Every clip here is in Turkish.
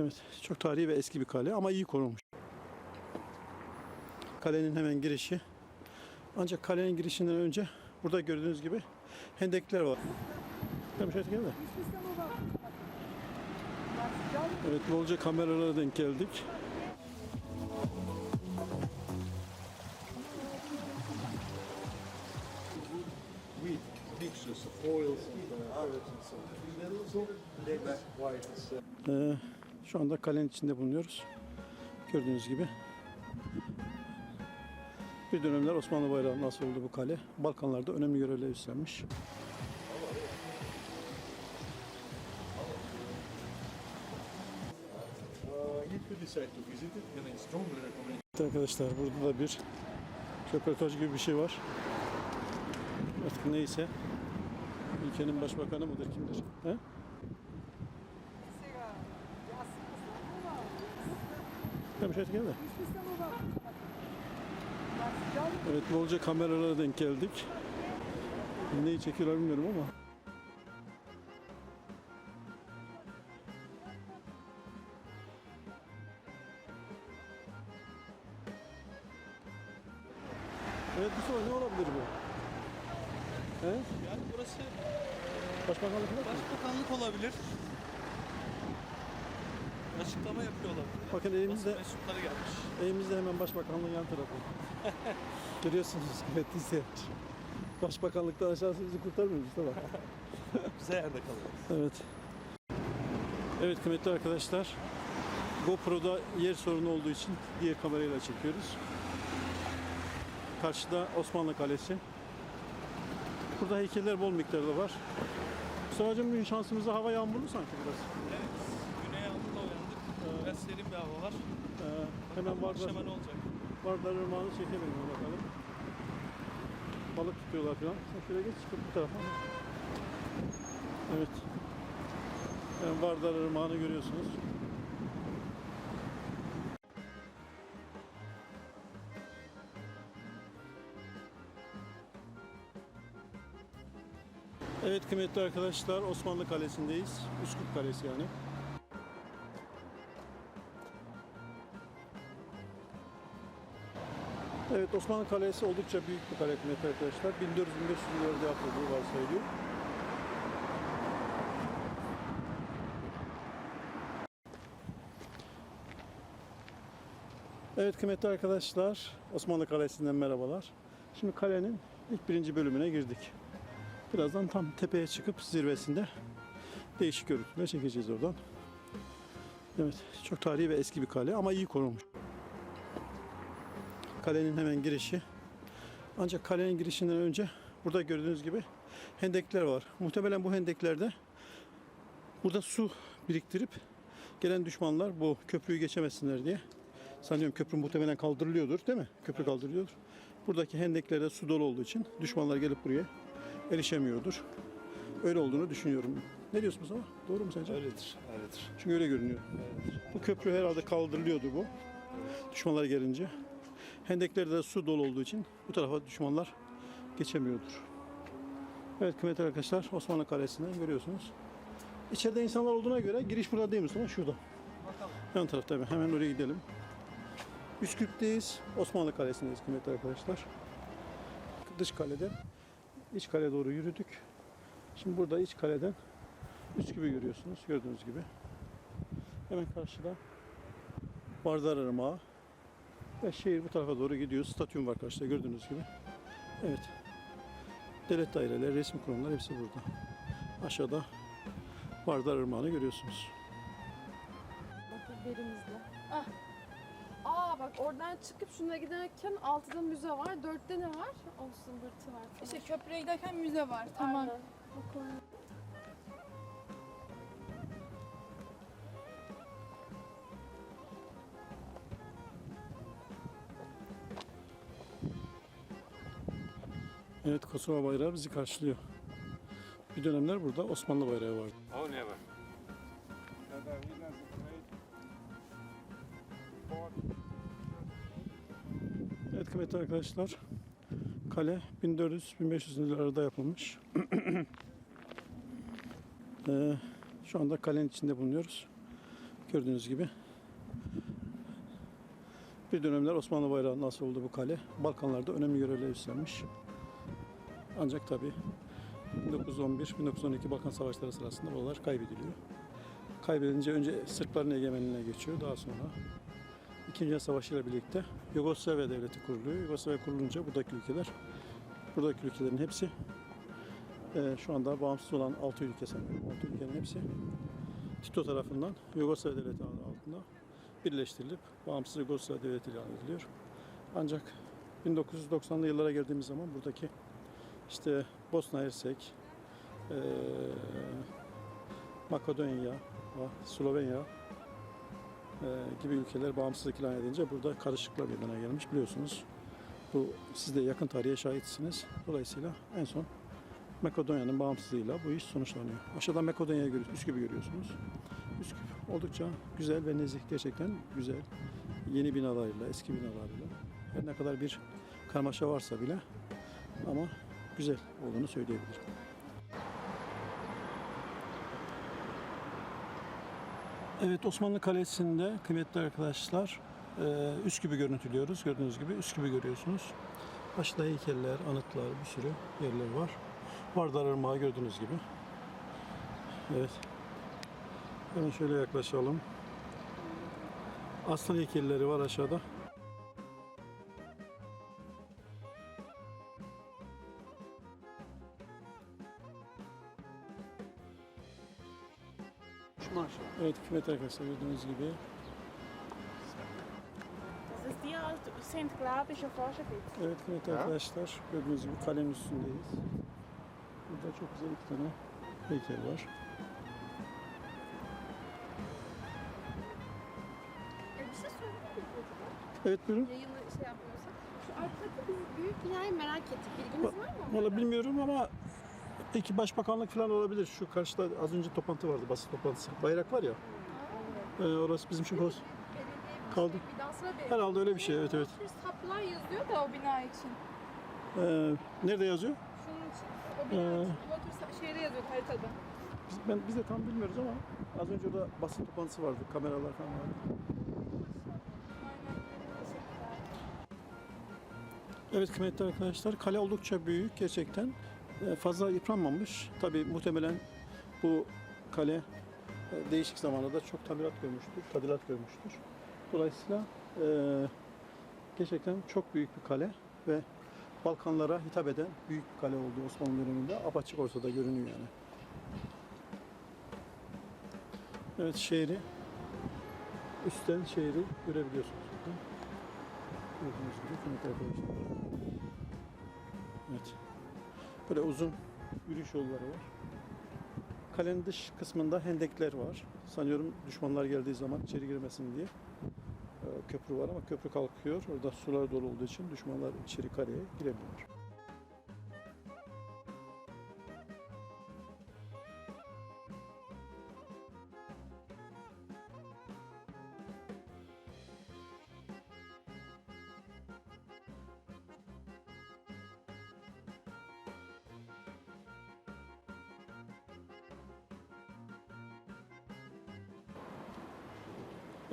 Evet, çok tarihi ve eski bir kale ama iyi korunmuş. Kalenin hemen girişi. Ancak kalenin girişinden önce burada gördüğünüz gibi hendekler var. Tamam şöyle gel de. Evet, bolca kameralara denk geldik. Ee, şu anda kalenin içinde bulunuyoruz. Gördüğünüz gibi. Bir dönemler Osmanlı bayrağı nasıl oldu bu kale? Balkanlarda önemli görevler üstlenmiş. Evet arkadaşlar burada da bir röportaj gibi bir şey var. Artık neyse. Ülkenin başbakanı mıdır kimdir? He? Tamam şöyle gel de. Evet bolca kameralara denk geldik. Neyi çekiyorlar bilmiyorum ama. Evet bu soru ne olabilir bu? He? Yani burası Başbakanlık başbakanlık olabilir. Açıklama yapıyor olabilir. Bakın Basın elimizde, mensupları gelmiş. elimizde hemen başbakanlığın yan tarafı. Görüyorsunuz kıymetli izleyenler. Başbakanlıktan aşağısı bizi kurtarmıyor Mustafa. Bize yerde kalıyoruz. Evet. Evet kıymetli arkadaşlar. GoPro'da yer sorunu olduğu için diğer kamerayla çekiyoruz. Karşıda Osmanlı Kalesi. Burada heykeller bol miktarda var. Mustafa'cığım bugün şansımıza hava yağmurlu sanki biraz. Evet. Serin bir hava var. Ee, hemen Vardar, Akşama ne olacak? Vardar Irmağı'nı çekelim bakalım. Balık tutuyorlar falan. Sen şöyle geç çıkıp bu tarafa. Evet. Yani Vardar Irmağı'nı görüyorsunuz. Evet kıymetli arkadaşlar Osmanlı Kalesi'ndeyiz. Üsküp Kalesi yani. Evet Osmanlı Kalesi oldukça büyük bir kale kıymetli arkadaşlar. 1400-1500 yıllarda yapıldığı varsayılıyor. Evet kıymetli arkadaşlar Osmanlı Kalesi'nden merhabalar. Şimdi kalenin ilk birinci bölümüne girdik. Birazdan tam tepeye çıkıp zirvesinde değişik görüntüler çekeceğiz oradan. Evet çok tarihi ve eski bir kale ama iyi korunmuş. Kalenin hemen girişi. Ancak kalenin girişinden önce burada gördüğünüz gibi hendekler var. Muhtemelen bu hendeklerde burada su biriktirip gelen düşmanlar bu köprüyü geçemesinler diye. Sanıyorum köprü muhtemelen kaldırılıyordur değil mi? Köprü kaldırılıyordur. Buradaki hendeklerde su dolu olduğu için düşmanlar gelip buraya erişemiyordur. Öyle olduğunu düşünüyorum. Ne diyorsun Mustafa? Doğru mu sence? Öyledir. Öyledir. Çünkü öyle görünüyor. Bu köprü herhalde kaldırılıyordu bu. Düşmanlar gelince. Hendeklerde de su dolu olduğu için bu tarafa düşmanlar geçemiyordur. Evet kıymetli arkadaşlar Osmanlı Kalesi'nden görüyorsunuz. İçeride insanlar olduğuna göre giriş burada değil mi Mustafa? Şurada. Bakalım. Yan tarafta hemen. Hemen oraya gidelim. Üsküp'teyiz. Osmanlı Kalesi'ndeyiz kıymetli arkadaşlar. Dış kaleden iç kale doğru yürüdük. Şimdi burada iç kaleden Üsküp'ü görüyorsunuz gördüğünüz gibi. Hemen karşıda Vardar Irmağı ve şehir bu tarafa doğru gidiyor. Stadyum var karşıda gördüğünüz gibi. Evet. Devlet daireleri, resmi kurumlar hepsi burada. Aşağıda Vardar Irmağı'nı görüyorsunuz. Bakın berimizle. Ah. Aa bak oradan çıkıp şuna giderken altıda müze var. Dörtte ne var? Olsun bırtı var. falan. İşte köprüye giderken müze var. Tamam. Aynen. Evet Kosova bayrağı bizi karşılıyor. Bir dönemler burada Osmanlı bayrağı vardı. Oh never. Evet kıymetli arkadaşlar. Kale 1400-1500 yıllarda yapılmış. Ee, şu anda kalenin içinde bulunuyoruz. Gördüğünüz gibi. Bir dönemler Osmanlı bayrağı nasıl oldu bu kale? Balkanlarda önemli görevler üstlenmiş. Ancak tabi 1911-1912 Balkan Savaşları sırasında buralar kaybediliyor. Kaybedilince önce Sırpların egemenliğine geçiyor. Daha sonra İkinci Dünya ile birlikte Yugoslavya Devleti kuruluyor. Yugoslavya kurulunca buradaki ülkeler, buradaki ülkelerin hepsi e, şu anda bağımsız olan 6 ülke sanıyorum. 6 ülkenin hepsi Tito tarafından Yugoslavya Devleti altında birleştirilip bağımsız Yugoslavya Devleti ilan ediliyor. Ancak 1990'lı yıllara geldiğimiz zaman buradaki işte Bosna Hersek, e, Makedonya, Slovenya e, gibi ülkeler bağımsızlık ilan edince burada karışıklıklar meydana gelmiş biliyorsunuz. Bu siz de yakın tarihe şahitsiniz. Dolayısıyla en son Makedonya'nın bağımsızlığıyla bu iş sonuçlanıyor. Aşağıdan Makedonya'yı görüyorsunuz, Üsküp'ü görüyorsunuz. Üsküp oldukça güzel ve nezih, gerçekten güzel. Yeni binalarıyla, eski binalarıyla. Her ne kadar bir karmaşa varsa bile ama güzel olduğunu söyleyebilirim. Evet Osmanlı Kalesi'nde kıymetli arkadaşlar e, Üsküp'ü görüntülüyoruz. Gördüğünüz gibi Üsküp'ü görüyorsunuz. Başta heykeller, anıtlar, bir sürü yerler var. Vardar Irmağı gördüğünüz gibi. Evet. Hemen şöyle yaklaşalım. Aslan heykelleri var aşağıda. Evet kıymetli arkadaşlar gördüğünüz gibi Das ist die St. Forschgebiet. Evet kıymetli arkadaşlar gördüğünüz gibi kalenin üstündeyiz. Burada çok güzel iki tane heykel var. E, bir şey söyleyebilir miyim çocuklar? Evet buyurun. Yayını şey yapmıyorsak. Şu arkadaki biz büyük binayı merak ettik. Bilginiz var mı? Valla bilmiyorum ama belki başbakanlık falan olabilir. Şu karşıda az önce toplantı vardı, basın toplantısı. Bayrak var ya. Ee, orası bizim için. Kaldı. Daha sıra bir... Herhalde öyle bir şey, evet, evet. Bir saplar yazıyor da o bina için. Ee, nerede yazıyor? Şunun için. O bina Ee. için. Şeyde yazıyor haritada. Biz, ben, biz de tam bilmiyoruz ama az önce orada basın toplantısı vardı, kameralar falan vardı. Evet kıymetli arkadaşlar, kale oldukça büyük gerçekten. Ee, Fazla yıpranmamış. Tabii muhtemelen bu kale e, değişik zamanlarda çok tamirat görmüştür, tadilat görmüştür. Dolayısıyla e, gerçekten çok büyük bir kale ve Balkanlara hitap eden büyük bir kale olduğu Osmanlı döneminde apaçık ortada görünüyor yani. Evet şehri, üstten şehri görebiliyorsunuz. Gördüğünüz gibi. Evet. Böyle uzun yürüyüş yolları var. Kalenin dış kısmında hendekler var. Sanıyorum düşmanlar geldiği zaman içeri girmesin diye. Ee, Köprü var ama köprü kalkıyor. Orada sular dolu olduğu için düşmanlar içeri kaleye giremiyorlar.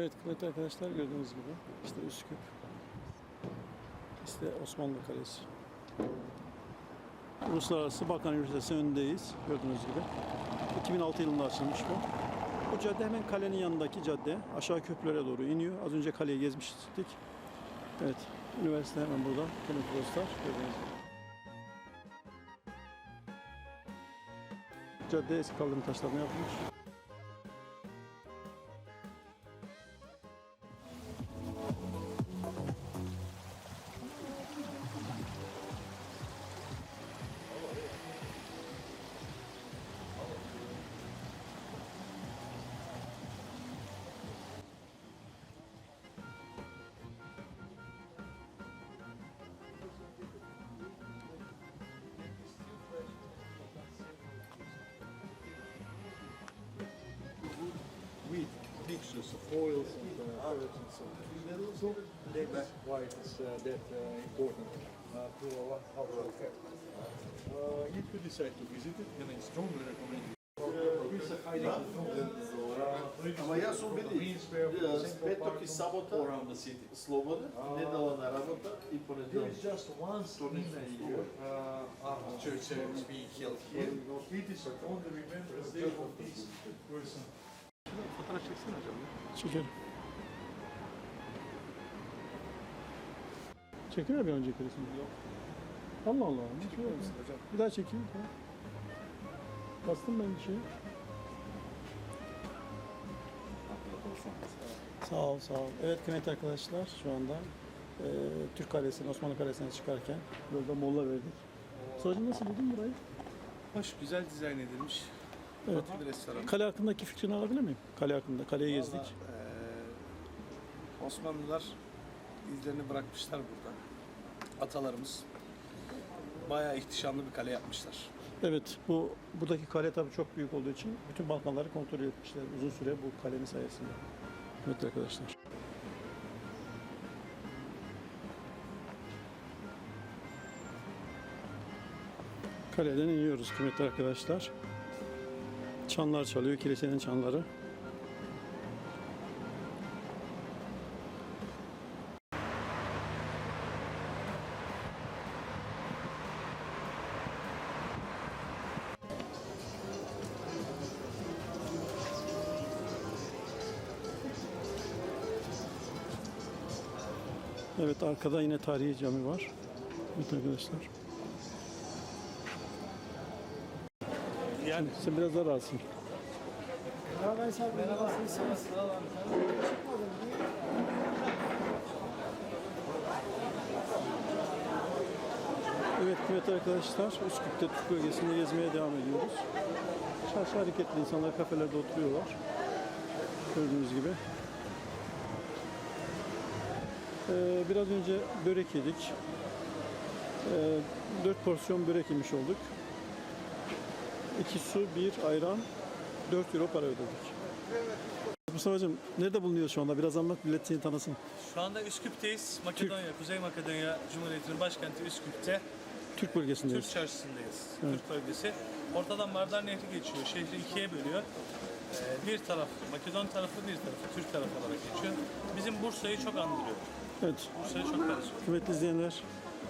Evet kıymetli arkadaşlar gördüğünüz gibi işte Üsküp, işte Osmanlı Kalesi. Uluslararası Balkan Üniversitesi önündeyiz gördüğünüz gibi. 2006 yılında açılmış bu. Bu cadde hemen kalenin yanındaki cadde. Aşağı köprülere doğru iniyor. Az önce kaleyi gezmiştik. Evet, üniversite hemen burada. Kıymetli dostlar gördüğünüz gibi. Cadde eski kaldırım taşlarına yapılmış. of oils and uh, herbs and so on. That's why it's uh, that uh, important uh, to our effect. Uh, if you decide to visit it, then I strongly recommend it. Ama ja su bili s petog i sabota slobodne, nedala na rabota i Church held here. Fotoğraf çeksene hocam. Çekerim. Çektin mi bir önceki resmi? Yok. Allah Allah. Çekiyor musun hocam? Bir daha çekeyim. Tamam. Bastım ben bir şeyi. Sağ ol, sağ ol. Evet kıymetli arkadaşlar şu anda e, Türk Kalesi'ne, Osmanlı Kalesi'ne çıkarken yolda molla verdik. Sadece nasıl buldun burayı? Hoş, güzel dizayn edilmiş. Evet. Tatlı bir restoran. Kale hakkındaki fikrini alabilir miyim? Kale hakkında. Kaleyi gezdik. Vallahi, eee, Osmanlılar izlerini bırakmışlar burada. Atalarımız bayağı ihtişamlı bir kale yapmışlar. Evet, bu buradaki kale tabii çok büyük olduğu için bütün Balkanları kontrol etmişler uzun süre bu kalenin sayesinde. Evet arkadaşlar. Kaleden iniyoruz kıymetli arkadaşlar. Çanlar çalıyor, kilisenin çanları. Evet arkada yine tarihi cami var. Evet arkadaşlar. Yani sen biraz daha rahatsın. Evet kıymetli arkadaşlar Üsküp'te Türk bölgesinde gezmeye devam ediyoruz. Çarşı hareketli insanlar kafelerde oturuyorlar. Gördüğünüz gibi. Ee, biraz önce börek yedik. Ee, 4 porsiyon börek yemiş olduk. 2 su, 1 ayran, 4 euro para ödedik. Mustafa'cığım nerede bulunuyoruz şu anda? Biraz anlat millet seni tanısın. Şu anda Üsküp'teyiz. Makedonya, Kuzey Makedonya Cumhuriyeti'nin başkenti Üsküp'te. Türk bölgesindeyiz. Türk çarşısındayız. Evet. Türk bölgesi. Ortadan Mardar Nehri geçiyor. Şehri ikiye bölüyor. Ee, bir taraf Makedon tarafı, bir tarafı Türk tarafı olarak geçiyor. Bizim Bursa'yı çok andırıyor. Evet. Bursa'ya çok benziyor. Kıymetli izleyenler,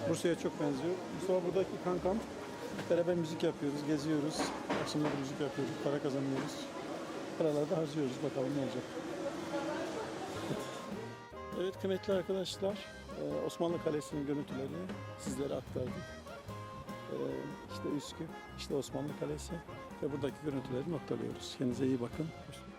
Bursa'ya çok benziyor. Mustafa buradaki kankam. Beraber müzik yapıyoruz, geziyoruz. Akşamları müzik yapıyoruz, para kazanıyoruz. Paraları da harcıyoruz. Bakalım ne olacak. Evet kıymetli arkadaşlar, e, Osmanlı Kalesi'nin görüntülerini sizlere aktardık. E, İşte Üsküp, işte Osmanlı Kalesi ve buradaki görüntüleri noktalıyoruz. Kendinize iyi bakın. Hoşçakalın.